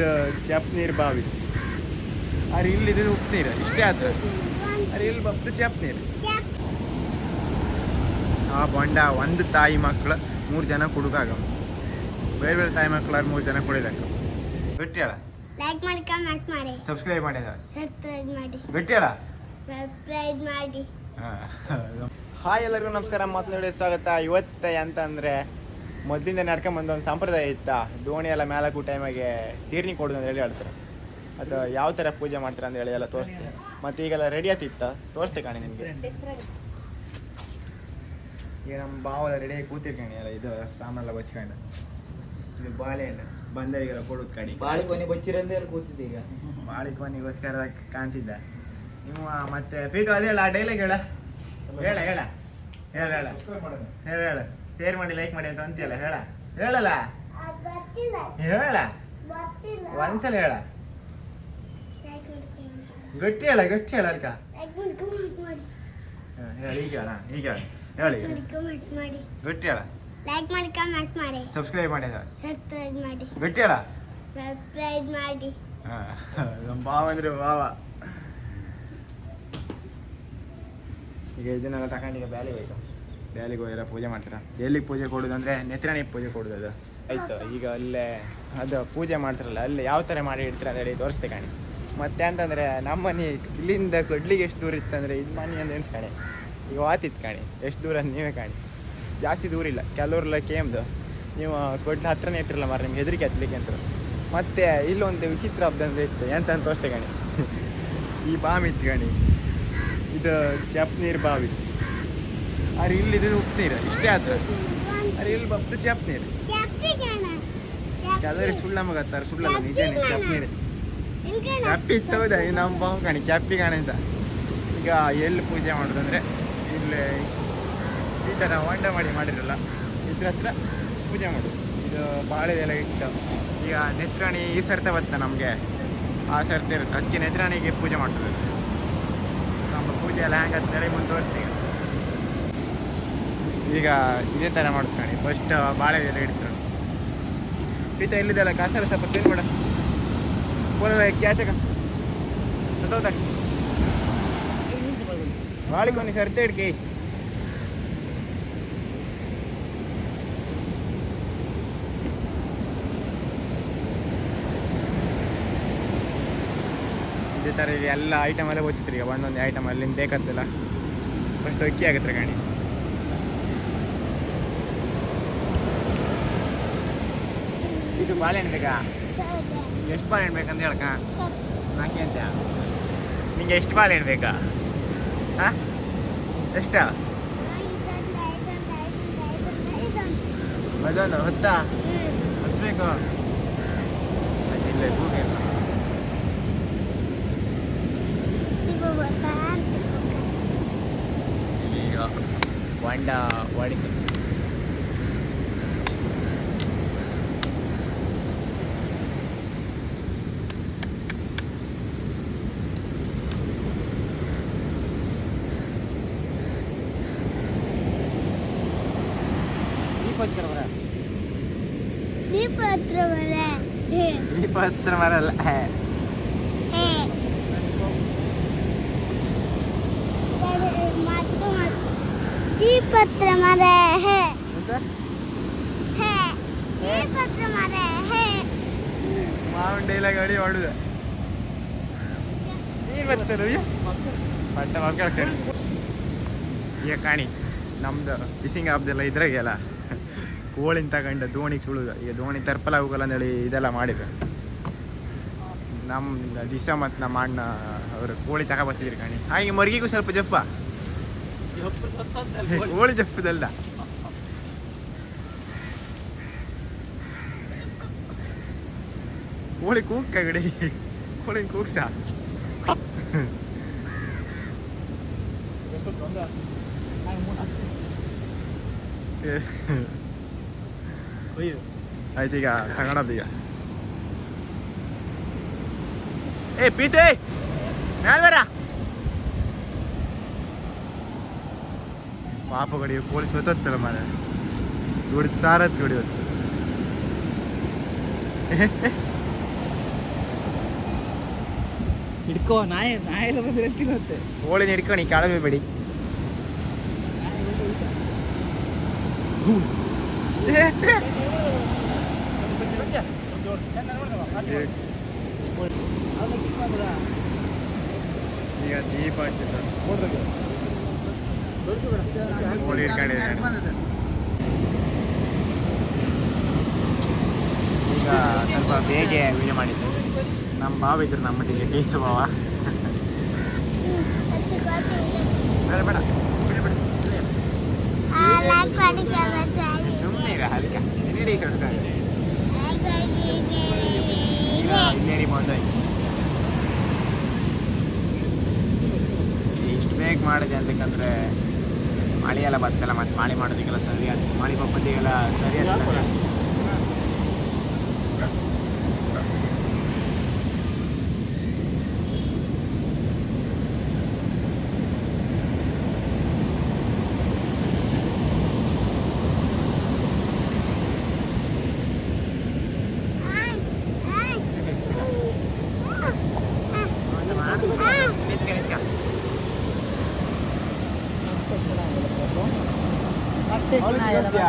ಇದು ಚಪ್ ನೀರು ಬಾವಿ. ಅರೆ ಇಲ್ಲಿದ್ದು ಉಪ್ಪು ನೀರು ಇಷ್ಟೇ ಆದ್ರೆ ಅರೆ ಇಲ್ಲಿ ಬಪ್ಪು ಚಪ್ ನೀರು. ಆ ಬೊಂಡ ಒಂದು ತಾಯಿ ಮಕ್ಕಳು ಮೂರು ಜನ ಕುಡುಕಾಗ ಬೇರೆ ಬೇರೆ ತಾಯಿ ಮಕ್ಕಳು ಮೂರು ಜನ ಕುಡಿದಾಕ ಬಿಟ್ಟು ಹೇಳ. ಲೈಕ್ ಮಾಡಿ ಕಮೆಂಟ್ ಮಾಡಿ. ಸಬ್ಸ್ಕ್ರೈಬ್ ಮಾಡಿದ ಸಬ್ಸ್ಕ್ರೈಬ್ ಮಾಡಿ. ಗಟ್ಟಿ ಹೇಳ. ಸಬ್ಸ್ಕ್ರೈಬ್ ಮಾಡಿ. ಹಾಯ್ ಎಲ್ಲರಿಗೂ ನಮಸ್ಕಾರ ಮಾತನಾಡಿ ಸ್ವಾಗತ. ಇವತ್ತು ಅಂತ ಅಂದರೆ ಮೊದಲಿಂದ ನಡ್ಕೊಂಬಂದು ಒಂದು ಸಂಪ್ರದಾಯ ಇತ್ತಾ. ದೋಣಿ ಎಲ್ಲ ಮೇಲಕ್ಕೂ ಟೈಮಾಗೆ ಸೀರ್ನಿ ಕೊಡೋದು ಅಂತ ಹೇಳಿ ಹೇಳ್ತಾರೆ. ಅದು ಯಾವ ಥರ ಪೂಜೆ ಮಾಡ್ತಾರೆ ಅಂತ ಹೇಳಿ ಎಲ್ಲ ತೋರಿಸ್ತೆ. ಮತ್ತು ಈಗೆಲ್ಲ ರೆಡಿ ಆತಿತ್ತ ತೋರಿಸ್ತೆ ಕಾಣಿ ನಿಮಗೆ. ಈಗ ನಮ್ಮ ಬಾವಲ್ಲ ರೆಡಿಯಾಗಿ ಕೂತಿರ್ಕಣಿ ಎಲ್ಲ ಇದು ಸಾಮಾನೆಲ್ಲ ಬಚ್ಕೊಂಡು. ಇದು ಬಾಳೆಹಣ್ಣು ಬಂದರಿಗೆಲ್ಲ ಕೊಡೋದು ಕಣಿ ಬಾಳಿ ಕೊನೆ ಬಚ್ಚಿರಂದೇ ಅಲ್ಲಿ ಕೂತಿದ್ದೆ ಈಗ. ಬಾಳಿಕೊನಿಗೋಸ್ಕರ ಕಾಣ್ತಿದ್ದ. ನೀವು ಮತ್ತೆ ಪ್ರೀತು ಅದೇ ಹೇಳ ಆ ಡೈಲಾಗ್ ಹೇಳ. ಹೇಳ ಹೇಳ. ಹೇಳ ಹೇಳ. ಹೇಳ ಹೇಳ. ಶೇರ್ ಮಾಡಿ ಲೈಕ್ ಮಾಡಿ ಅಂತ ಅಂತೀಯಲ್ಲ, ಹೇಳ. ಹೇಳಲ್ಲ? ಹೇಳ. ಒಂದ್ಸಲ ಹೇಳ. ಮಾಡಿ. ಗಟ್ಟಿ ಹೇಳ ಗಟ್ಟಿ ಹೇಳ ಅದಕ್ಕ ಹೇಳಿ ಮಾಡಿ ಮಾಡಿ ಈಗ ಹೇಳ. ಈಗ ಹೇಳ. ಮಾಡಿ ಮಾಡಿ ಗಟ್ಟಿ ಹೇಳ. ಲೈಕ್ ಮಾಡಿ ಕಮೆಂಟ್ ಮಾಡಿ ಸಬ್ಸ್ಕ್ರೈಬ್ ಮಾಡಿದ. ಸಬ್ಸ್ಕ್ರೈಬ್ ಮಾಡಿ ಗಟ್ಟಿ ಹೇಳ. ಸಬ್ಸ್ಕ್ರೈಬ್ ಮಾಡಿ ನಮ್ಮ ಬಾವ ಅಂದ್ರೆ ಬಾವ ಈಗ ಇದನ್ನೆಲ್ಲ ತಗೊಂಡು ಈಗ ಬ್ಯಾಲಿಗೆ ಹೋಯ್ತು. ಬ್ಯಾಲಿಗೆ ಹೋಗಿರ ಪೂಜೆ ಮಾಡ್ತಾರ? ಎಲ್ಲಿಗೆ ಪೂಜೆ ಕೊಡೋದು ಅಂದರೆ ನೆತ್ರಾಣಿ ಪೂಜೆ ಕೊಡೋದು ಅದು. ಆಯ್ತು, ಈಗ ಅಲ್ಲೇ ಅದು ಪೂಜೆ ಮಾಡ್ತಾರಲ್ಲ, ಅಲ್ಲಿ ಯಾವ ಥರ ಮಾಡಿ ಇಡ್ತೀರ ಹೇಳಿ ತೋರಿಸ್ತೆ ಕಾಣಿ. ಮತ್ತೆ ಅಂತಂದರೆ ನಮ್ಮ ಮನೆ ಇಲ್ಲಿಂದ ಕಡ್ಲಿಗೆ ಎಷ್ಟು ದೂರ ಇತ್ತಂದರೆ ಇದು ಮನೆ ಅಂತ ಎಣಿಸ್ಕಾಣಿ ಈಗ ವಾತಿತ್ತು ಕಾಣಿ, ಎಷ್ಟು ದೂರ ಅಂತ ನೀವೇ ಕಾಣಿ. ಜಾಸ್ತಿ ದೂರ ಇಲ್ಲ, ಕೆಲವ್ರೆಲ್ಲ ಕೇಮ್ದು ನೀವು ಕೊಡ್ಲ ಹತ್ರನೇ ಇಟ್ಟಿರಲ್ಲ ಮಾರ ನಿಮ್ಗೆ ಹೆದರಿಕೆ ಹತ್ತಲಿಕ್ಕೆ ಅಂತ. ಮತ್ತೆ ಇಲ್ಲೊಂದು ವಿಚಿತ್ರ ಹಬ್ಬ ಅಂತ ಇತ್ತು, ಎಂತ ತೋರಿಸ್ತೆ ಕಾಣಿ. ಈ ಬಾವಿ ಇತ್ತು ಕಾಣಿ, ಇದು ಚಪ್ ನೀರು ಬಾವಿ ಅರೆ ಉಪ್ಪು ನೀರು ಇಷ್ಟೇ ಆದ್ರೆ. ಅರೆ ಇಲ್ಲಿ ಬಪ್ಪ ಚಪ್ ನೀರು ಕೆಲವರಿಗೆ ಸುಳ್ಳು ನಮಗತ್ತಾರೆ ಸುಳ್ಳಲ್ಲ ನಿಜನೇ ಚಪ್ ನೀರು ಕ್ಯಾಪಿ ಇತ್ತೌದ ನಮ್ಮ ಬಾವು ಕಾಣಿ ಕ್ಯಾಪಿ ಕಾಣೆ ಅಂತ ಈಗ ಎಲ್ಲಿ ಪೂಜೆ ಮಾಡೋದಂದ್ರೆ, ಇಲ್ಲಿ ಈ ಥರ ಹೊಂಡ ಮಾಡಿ ಮಾಡಿರಲ್ಲ, ಇದ್ರ ಹತ್ರ ಪೂಜೆ ಮಾಡೋದು. ಇದು ಬಾಳೆದೆಲ್ಲ ಇಟ್ಟು, ಈಗ ನೆತ್ರಾಣಿ, ಈ ಸರ್ತ ಬತ್ತ ನಮಗೆ? ಆ ಸರ್ತಿ ಇರುತ್ತೆ, ಅದಕ್ಕೆ ನೆತ್ರಾಣಿಗೆ ಪೂಜೆ ಮಾಡ್ತದೆ ನಮ್ಮ ಪೂಜೆ ಎಲ್ಲ ಹ್ಯಾಂಗ ಅಂತೇಳಿ ಮುಂದುವರಿಸ್ತೀವಿ. ಈಗ ಇದೇ ಥರ ಮಾಡಿಸ್ಕೊಂಡು ಫಸ್ಟ್ ಬಾಳೆ ಎಲೆ ಇಡ್ತಾರೆ ಪೀತ ಇಲ್ಲಿದೆಲ್ಲ ಕಾಸಲ್ಲ ಸ್ವಲ್ಪ ತಿನ್ಬೇಡ ಬೋಲ ಕ್ಯಾಚಕ ಸೌದ ಬಾಳಿಕೊನಿ ಸರ್ತೆ ಹಿಡ್ಕಿ ಇದೇ ಥರ ಎಲ್ಲ ಐಟಮ್ ಎಲ್ಲ ಈಗ ಒಂದೊಂದು ಐಟಮ್ ಅಲ್ಲಿಂದ ಬೇಕಂತಿಲ್ಲ ಫಸ್ಟ್ ಅಕ್ಕಿ ಆಗತ್ತೆ ಗಾಣಿ ಇದು ಬಾಳೆಹಣ್ಣು ಬೇಕಾ ಎಷ್ಟು ಬಾಳೆಹಣ್ಣು ಬೇಕಂತ ಹೇಳ್ಕ ನಾಕೆ ಅಂತ ನಿಂಗೆ ಎಷ್ಟು ಬಾಳೆಹಣ್ಣು ಬೇಕಾ? ಹಾಂ? ಎಷ್ಟ? ಅದೊಂದು ಹೊತ್ತಾ? ಹತ್ತು ಬೇಕು ಈಗ ಹೊಂಡ ದೀಪೋತ್ಸವ ಬರ ದೀಪ ಹತ್ರ ಬರೆ ದೀಪ ಮಾಡಲ್ಲ ಮರ ಹೇ ಮಾವಿನ ಡೈಲಾಗ್ ಅಡಿ ಕಾಣಿ, ನಮ್ದು ಫಿಶಿಂಗ್ ಹಬ್ಬದೆಲ್ಲ ಇದ್ರಾಗೆಲ್ಲ ಕೋಳಿನ ತಗೊಂಡ ದೋಣಿಗೆ ಸುಳುದ ಈಗ ದೋಣಿ ತರ್ಪಲ ಹೋಗಲ್ಲ ಅಂತೇಳಿ ಇದೆಲ್ಲ ಮಾಡಿದ್ರು ನಮ್ಮ ದಿಶ ಮತ್ತು ನಮ್ಮ ಅಣ್ಣ ಅವರು ಕೋಳಿ ತಗೋ ಬರ್ತಿದ್ರು ಕಾಣಿ. ಹಾಗೆ ಮರ್ಗಿಗೂ ಸ್ವಲ್ಪ ಜಪ್ಪ. ಕೋಳಿ ಜಪ್ಪದಲ್ಲ. ಕೋಳಿ ಕೂಕ್ಕ ಗಡಿ ಕೋಳಿ ಕೂಗ್ಸ. ಆಯ್ತು ಈಗ ತಗೊಂಡದ್ದು ಈಗ ಏ ಪೀತೆ ಮ್ಯಾಲ್ ಬರ ಪಾಪ ಗಡಿ ಪೊಲೀಸ್ ಗೊತ್ತತ್ತಲ್ಲ ಮಾರ ಹೊಡಿದು ಸಾರತ್ ಗಡಿ ಹೊತ್ತು ಹಿಡ್ಕೋ ನಾಯಿ ನಾಯಿ ಎಲ್ಲ ಬಂದ್ರೆ ತಿನ್ನುತ್ತೆ ಕೋಳಿನ ಹಿಡ್ಕೊಂಡು ಕೆಳಗೆ ಬೇಡಿ ಈಗ ದೀಪ ಹಚ್ಚಿದ್ರು ಕೋಳಿ ಹಿಡ್ಕೊಂಡಿದ್ದಾರೆ ಈಗ ಸ್ವಲ್ಪ ಬೇಗ ವಿಡಿಯೋ ಮಾಡಿದ್ದೆ ನಮ್ಮ ಬಾವ ಇದ್ರು ನಮ್ಮೊಟ್ಟಿಗೆ ಟೇಸ್ಟ್ ಬಾವ ಬೇಡ ಬೇಡ ಬಿಡು, ಬಿಡು. ಇಲ್ಲೇ. ಲೈಕ್ ಮಾಡಿ ಕಮೆಂಟ್ ಮಾಡಿ ಸುಮ್ನೆ ಇರು, ಅದಕ್ಕೆ ಹಿಡಿ ಕಟ್ತಾರೆ ಲೈಕ್ ಮಾಡಿ ಈಗ ಇಲ್ಲೇರಿ ಬಂದಾಯ್ತು ಬೇಗ ಮಾಡಿದೆ ಅಂತಕ್ಕಂದ್ರೆ ಮಳೆ ಎಲ್ಲ ಬತ್ತಲ್ಲ ಮತ್ತೆ ಮಾಡಿ ಮಾಡೋದಕ್ಕೆಲ್ಲ ಸರಿ ಆಯ್ತು. ಮಳೆ ಬಪ್ಪತ್ತಿಗೆಲ್ಲ ಸರಿ ಆಗ್ತದೆ ನಿಂತ್ಕ, ನಿಂತ್ಕ. ಅವ್ಳಿಗೆ ಜಾಸ್ತಿಯಾ?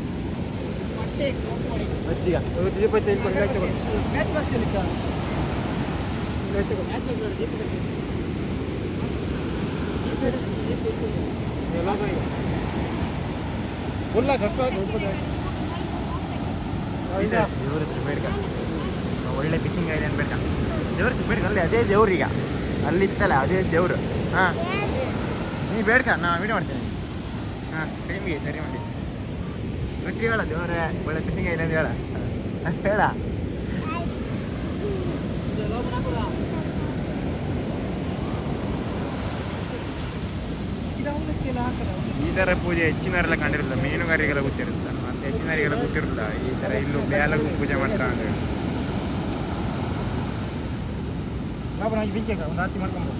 ಬೇಡ್ಕ. ಒಳ್ಳೆ ಫಿಶಿಂಗ್ ಆಗಿದೆ ಅನ್ಬೇಡ್ಕ. ದೇವ್ರ ಬೇಡ್ಕ ಅಲ್ಲಿ ಅದೇ ದೇವ್ರೀಗ ಅಲ್ಲಿತ್ತಲ್ಲ ಅದೇ ದೇವ್ರು. ಹಾಂ. ನೀ ಬೇಡ್ಕ ನಾ ವೀಡಿಯೋ ಮಾಡ್ತೀನಿ. ಹಾಂ ಟೈಮ್ಗೆ ಸರಿ ಮಾಡಿ ಗಟ್ಟಿ ಹೇಳ ದೇವ್ರೆ ಒಳ್ಳೆ ಫಿಶಿಂಗ್ ಐದೆ ಅಂತ ಹೇಳ ಹೇಳ ಈ ಥರ ಪೂಜೆ ಹೆಚ್ಚಿನವರೆಲ್ಲ ಕಂಡಿರಲಿಲ್ಲ ಮೀನುಗಾರಿಗೆಲ್ಲ ಗೊತ್ತಿರುತ್ತೆ ಮತ್ತೆ ಹೆಚ್ಚಿನವರಿಗೆಲ್ಲ ಗೊತ್ತಿರಲಿಲ್ಲ ಈ ಥರ ಇಲ್ಲೂ ಬೇಲಗೂ ಪೂಜೆ ಮಾಡ್ತಾ ಅಂದ್ರೆ ಒಂದು ಆರ್ತಿ ಮಾಡ್ಕೊಂಡು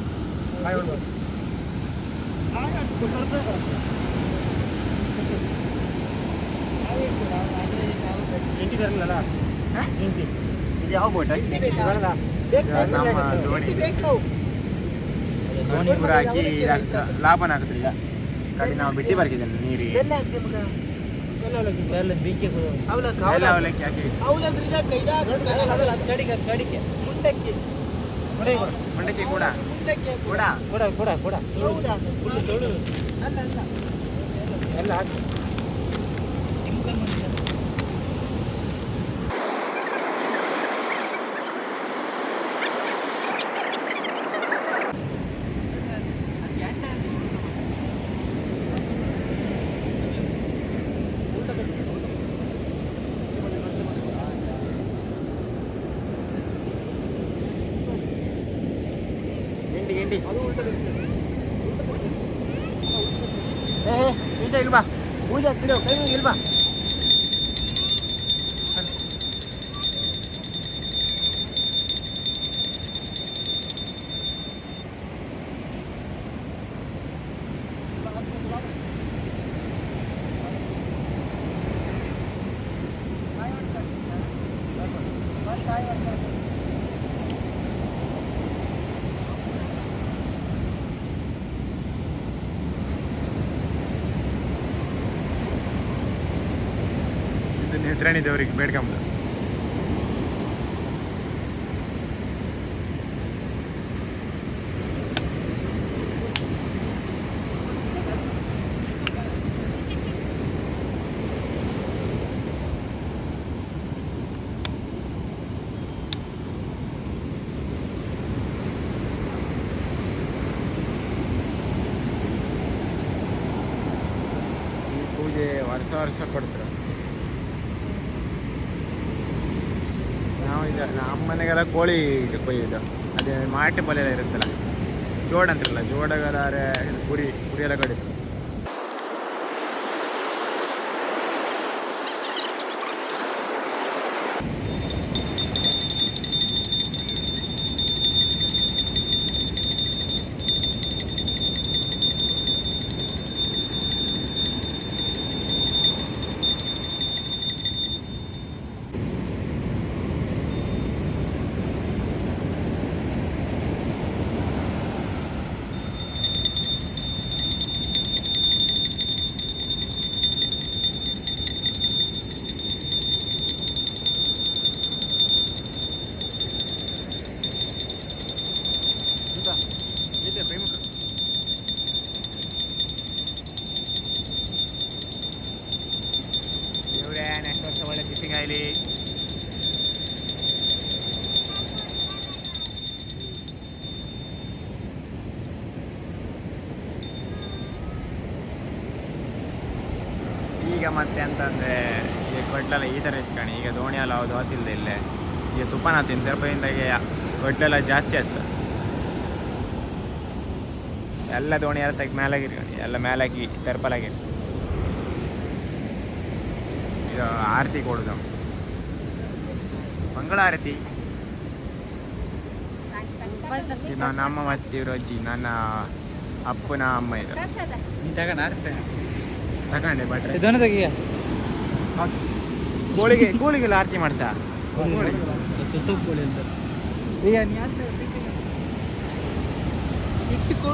ಬಾಯ್ ಹೊಡ್ಬೋದು ಎಂಟಿ ತರಲಿಲ್ಲ ಎಂಟಿ ಇದು ಯಾವ ಬೋಟ? ದೋಣಿ ಹಾಕಿ. ಲಾಭನ ಆಗುತ್ತೆ ಈಗ ಕಡೆ ನಾವು ಬಿಟ್ಟು ಬರ್ಕಿದ್ದೇನೆ ನೀರಿಗೆ. ಎಲ್ಲ ಬೀಕೆ ಎಲ್ಲ ಅವಲಕ್ಕಿ ಹಾಕಿ. ಮುಂಡಕ್ಕೆ ಕೊಡಿ. ಮಂಡಕ್ಕಿ ಕೂಡ. ಮುಂಡಕ್ಕೆ ಕೂಡ. ಕೊಡ ಕೊಡ ಅಲ್ಲ ಅಲ್ಲ. ಎಲ್ಲ ಹಾಕಿ. ಗಿಂಡಿ ಗಿಂಡಿ ಏ ಏ, ಪೂಜೆ ಇಲ್ವಾ ಪೂಜೆ ಆಗ್ತಿರೋ ಕೈ ಮುಗಿ ಇಲ್ವಾ ಇದು ನೇತ್ರಾಣಿ ದೇವರಿಗೆ ಬೇಡ್ಕೊಂಬ ಈ ಪೂಜೆ ವರ್ಷ ವರ್ಷ ಕೊಡ್ತಾರೆ ನಾವು ಈಗ ನಮ್ಮ ಮನೆಗೆಲ್ಲ ಕೋಳಿ ಇದು. ಕೊಯ್ಯೋದು ಅದೇ ಮಾಟಿ ಪಲ್ಯ ಎಲ್ಲ ಇರುತ್ತಲ್ಲ. ಜೋಡ್ ಅಂತಾರಲ್ಲ ಜೋಡಗಾರೆ ಪುರಿ ಪುರಿ ಎಲ್ಲ ಕಡಿತು ಇದೆ ಪ್ರೈಮುಖ ದೇವ್ರೇ ನೆಕ್ಸ್ಟ್ ವರ್ಷ ಒಳ್ಳೆ ಫಿಶಿಂಗ್ ಆಗಲಿ ಈಗ ಮತ್ತೆ ಅಂತಂದ್ರೆ ಈಗ ಕೊಟ್ಲೆಲ್ಲ ಈ ಥರ ಇಟ್ಕಣಿ. ಈಗ ದೋಣಿ ಎಲ್ಲ ಹೌದು ಹೋತಿಲ್ದೆ ಇಲ್ಲೇ. ಈಗ ತುಪ್ಪನ ತಿಂದು ಸರ್ಪದಿಂದಾಗೆ ಕೊಟ್ಲೆಲ್ಲ ಜಾಸ್ತಿ ಆಯ್ತು. ಎಲ್ಲ ದೋಣಿ ಎಲ್ಲ ತೆಗ್ದು ಮೇಲಾಗಿ ಇಟ್ಕೊಂಡು ಎಲ್ಲ ಮೇಲಾಗಿ ತೆರಪಲಾಗಿ ಇದು ಆರತಿ ಕೊಡೋದು. ಮಂಗಳ ಆರತಿ. ನಮ್ಮ ನನ್ನ ಅಮ್ಮ ಮತ್ತು ಇವ್ರ ಅಜ್ಜಿ ನನ್ನ ಅಪ್ಪನ ಅಮ್ಮ ಇದು ನೀ ತಗೊಂಡು ಬಟ್ರೆ. ಇದನ್ನು ತೆಗಿಯ? ಕೋಳಿಗೆ ಕೋಳಿಗೆಲ್ಲ ಆರತಿ ಮಾಡ್ಸ? ಕೋಳಿ. ಸುತ್ತ ಕೋಳಿ ಅಂತ. ಈಗ ಇಟ್ಟುಕೋ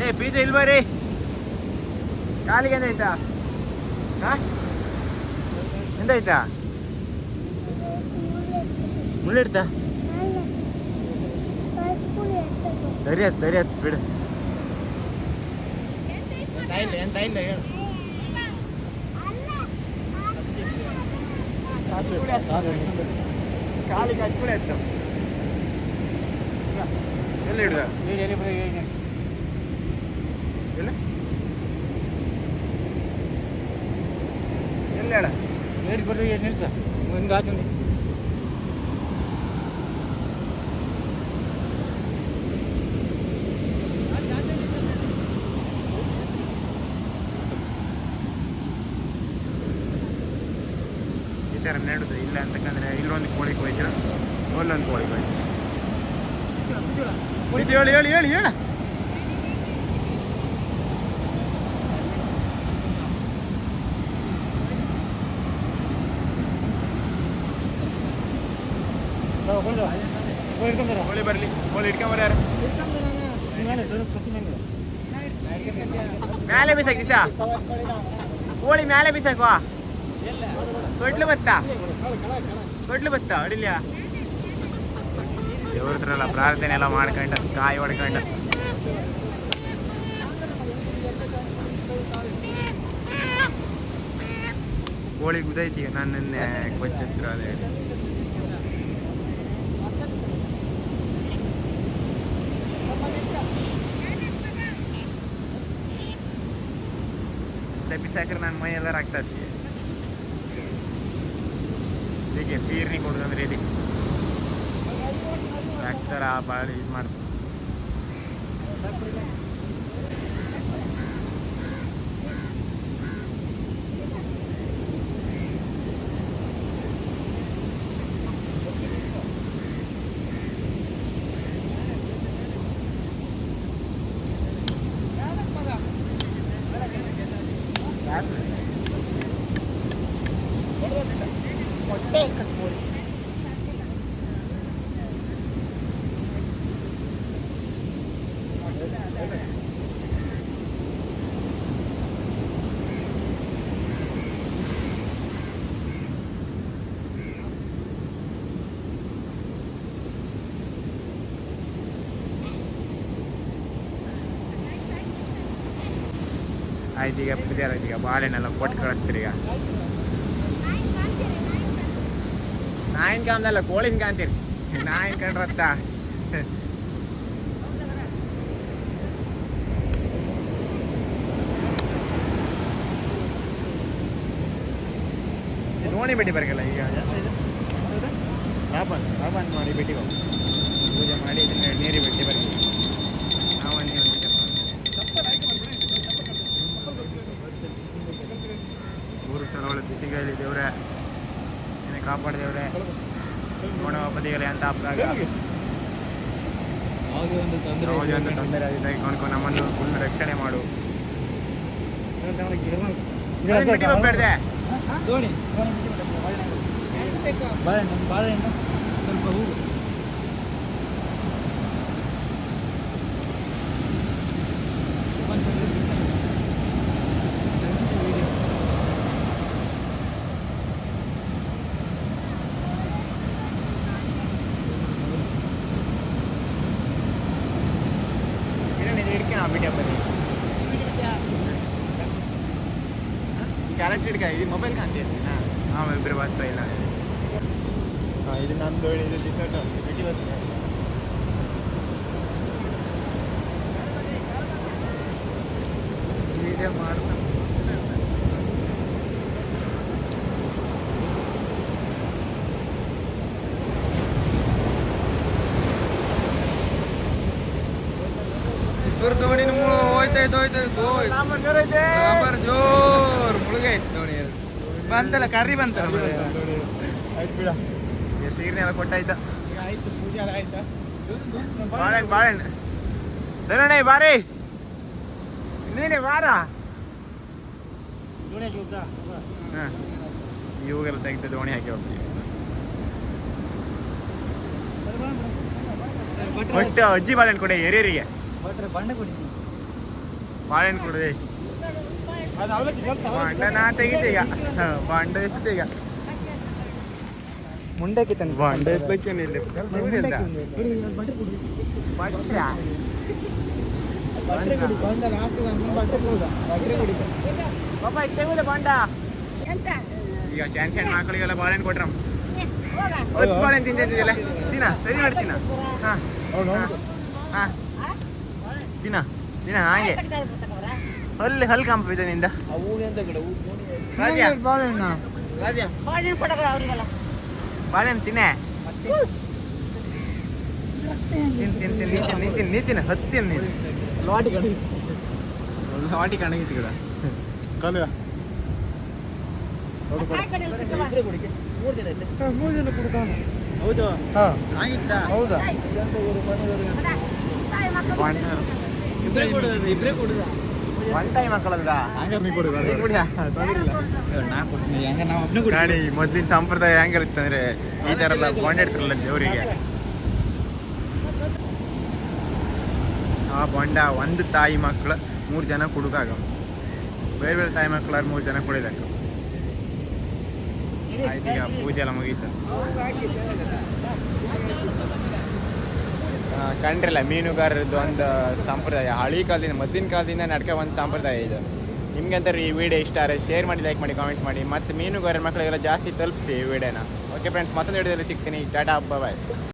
ಏ ಬೀಜ ಇಲ್ಬರಿ ಕಾಲಿಗೆ ಎಂದಾಯ್ತಾ ಹಾ? ಎಂದಾಯ್ತಾ ಮುಳ್ಳಿಡ್ತಾ ಸರಿ ಆಯ್ತು ಸರಿ ಆಯ್ತು ಬಿಡು. ಇಲ್ಲ ಎಂತ ಇಲ್ಲ ಹೇಳು. ಕಾಲಿಗೆ ಹಚ್ಕೊಳಿ ಆಯ್ತು ಎಲ್ಲಿ ಹಿಡ್ದ? ಎಲ್ಲ? ಎಲ್ಲಿ ಹೇಳ ಹೇಳಿ ಬರ್ರಿ ನಿಲ್ಸ ಒಂದು ಆಚೆ ಈ ಥರ ನೆಡುದು ಇಲ್ಲ ಅಂತಕ್ಕಂದ್ರೆ ಇಲ್ಲೊಂದು ಕೋಳಿ ಹೋಯ್ತು ಅಲ್ಲೊಂದು ಕೋಳಿ ಹೋಯ್ತು ಇದು ಹೇಳಿ ಹೇಳಿ ಹೇಳಿ ಹೇಳ. ಕೋಳಿ ಬರಲಿ ಕೋಳಿ ಮ್ಯಾಲೆ ಬಿಸಾಕಿ ಸಾ ಕೋಳಿ ಮ್ಯಾಲೆ ಬಿಸಾಕುವ? ತೊಡ್ಲು ಬತ್ತಾ? ತೊಡ್ಲು ಬತ್ತಾ ಹೊಡಿಲಿಯ ದೇವ್ರ ಹತ್ರ ಎಲ್ಲ ಪ್ರಾರ್ಥನೆ ಎಲ್ಲ ಮಾಡ್ಕೊಂಡ, ಕಾಯಿ ಹೊಡ್ಕೊಂಡ ಕೋಳಿ ಗುದೈತಿ ನಾನು ಕೊಚ್ಚತ್ರ ಅದೇ. ಬಿಸಾಕ್ರೆ ನನ್ನ ಮೈ ಎಲ್ಲ ಹತ್ತಿ. ಹೀಗೆ ಸೀರ್ನಿ ಕೊಡೋದಂದ್ರೆ ಇದು ಆಗ್ತಾರ ಆ ಬಾಳಿ ಇದು ಮಾಡ್ತಾರೆ ಆಯ್ತು ಈಗ ಪ್ರಿಪೇರ್ ಆಯ್ತು ಈಗ ಬಾಳೆನೆಲ್ಲ ಕೊಟ್ಟು ಕಳಿಸ್ತೀರಿ ಈಗ. ನಾಯಿನ ಕಾಮ್ದಲ್ಲ ಕೋಳಿನ ಕಾಣ್ತೀರಿ. ನಾಯಿನ ಕಂಡ್ರತ್ತ. ಇದು ನೋಡಿ ಭೇಟಿ ಬರಗಲ್ಲ ಈಗ. ಲಾಭ ಲಾಭ ಅಂತ ಮಾಡಿ ಭೇಟಿಗೆ ಹೋಗಿ ಪೂಜೆ ಮಾಡಿ ಇದನ್ನ ನೀರಿ ಭೇಟಿ ಬರಲಿ ಏನೇ ಕಾಪಾಡ ದೇವ್ರೆ ನೋಡುವ ಪದಿಗಲೆ ಅಂತ ಹಬ್ಬದಾಗ ಯಾವುದೇ ಒಂದು ತೊಂದರೆ ಯಾವುದೇ ಒಂದು ತೊಂದರೆ ನಮ್ಮನ್ನು ಫುಲ್ ರಕ್ಷಣೆ ಮಾಡು. ಬಾಳೆಹಣ್ಣು ಸ್ವಲ್ಪ ಹೂವು ಇದು ಹಿಡ್ಕೆ ನಾವು ಭೇಟಿ ಬನ್ನಿ ಹಿಡ್ಕ ಇದು ಮೊಬೈಲ್ ಕಾಣ್ತೀವಿ ಹಾಂ ಇಲ್ಲ. ಹಾಂ ಇದು ಟಿಕೆಟ್ ಬರ್ತೀನಿ. ವಿಡಿಯೋ ಮಾಡ್ತಾ ಹೋಯ್ತು ಜೋರ್ ಮುಳುಗೈತು ದೋಣಿ ಬಂತಲ್ಲ ಕರ್ರಿ ಬಂತಲ್ಲ. ಆಯ್ತು ಬಿಡ. ಸೀರೆನೆಲ್ಲ ಕೊಟ್ಟಾಯ್ತಾ? ಆಯ್ತು ಪೂಜೆ ಎಲ್ಲ ಆಯ್ತಾ? ಬಾಳೆಹಣ್ಣು ಬಾಳೆಹಣ್ಣು ಧನಣ್ಣ ಬಾರಿ. ನೀನೆ ಬಾರ ಇವಾಗೆಲ್ಲ ತೆಗೆದು ದೋಣಿ ಹಾಕಿ ಹೋಗ್ತೀವಿ ಒಟ್ಟು ಅಜ್ಜಿ ಬಾಳೆಹಣ್ಣು ಕೊಡಿ ಹಿರಿಯರಿಗೆ. ಕೊಡಿ. ಬಾಳೆಹಣ್ಣು ಕೊಡಿ. ಅವಲಕ್ಕಿ ಕೆಲಸ ಬಾಂಡ ನಾ ತೆಗಿತೆ ಈಗ ಹ, ಬಾಂಡ ಎತ್ತಿದೆ ಈಗ ಮುಂಡಕ್ಕೆ ತಂದು ಬಾಂಡ. ಇಲ್ಲ ಪಾಪ ಇದು ತೆಗುದ ಬಾಂಡ? ಈಗ ಸಣ್ಣ ಸಣ್ಣ ಮಕ್ಕಳಿಗೆಲ್ಲ ಬಾಳೆಹಣ್ಣು ಕೊಟ್ರಮ್ಮ. ಬಾಳೆಹಣ್ಣು ತಿಂತಿದ್ದಿಲ್ಲ ದಿನ ಸರಿ ಮಾಡ್ತೀನ ಹಾಂ ಹಾಂ ದಿನ ದಿನ ಹಾಗೆ. ಹಲ್ಲು ಹಲ್ ಕಂಪ ಇದೆ ನಿಂದ. ಬಾಳೆಹಣ್ಣ ತಿನ್ನೆ? ತಿನ್ ತಿನ್ ತಿನ್ ನೀ ತಿನ್ ನೀ ತಿನ್ ನೀ ತಿನ್ನ ಹತ್ತಿನ ನೀನು. ಲಾಟಿ ಹಾಟಿ ಕಣಗಿತ್ತು ಗಿಡ. ಕಲು ಇಬ್ಬರೇ ಕೊಡಿಕೆ. ಮೂರು ಜನ ಕುಡ್ತಾನ ಹೌದು. ಆಗಿತ್ತಾ ಹೌದಾ? ಇಬ್ಬರೇ ಕೊಡುದ ಒನ್ ಟೈಮ್ ಹಂಗಾರೆ ಕೊಡಿ ಕುಡಿಯ? ಮೊದ್ಲಿನ ಸಂಪ್ರದಾಯ ಹೆಂಗಿರುತ್ತಂದ್ರೆ ಈ ತರ ಎಲ್ಲ ಕೊಂಡಿರ್ತಾರಲ್ಲ ದೇವರಿಗೆ. ಆ ಬೊಂಡ ಒಂದು ತಾಯಿ ಮಕ್ಕಳು ಮೂರು ಜನ ಕುಡುಕಾಗ ಬೇರೆ ಬೇರೆ ತಾಯಿ ಮಕ್ಕಳು ಮೂರು ಜನ ಕುಡಿದಾಗ ಆಯ್ತು ಈಗ ಪೂಜೆ ಎಲ್ಲ ಮುಗೀತು. ಕಂಡ್ರಲ್ಲ, ಮೀನುಗಾರರದ್ದು ಒಂದು ಸಂಪ್ರದಾಯ. ಹಳಿ ಕಾಲದಿಂದ, ಮದ್ದಿನ ಕಾಲದಿಂದ ನಡ್ಕೊ ಒಂದು ಸಂಪ್ರದಾಯ ಇದು. ನಿಮ್ಗೆ ಅಂತಾರೆ ಈ ವಿಡಿಯೋ ಇಷ್ಟ ಆದರೆ ಶೇರ್ ಮಾಡಿ ಲೈಕ್ ಮಾಡಿ ಕಾಮೆಂಟ್ ಮಾಡಿ. ಮತ್ತು ಮೀನುಗಾರರ ಮಕ್ಕಳಿಗೆಲ್ಲ ಜಾಸ್ತಿ ತಲುಪಿಸಿ ಈ ವಿಡಿಯೋನ ಓಕೆ ಫ್ರೆಂಡ್ಸ್ ಮತ್ತೊಂದು ವಿಡಿಯೋದಲ್ಲಿ ಸಿಗ್ತೀನಿ. ಟಾಟಾ ಬಾಯ್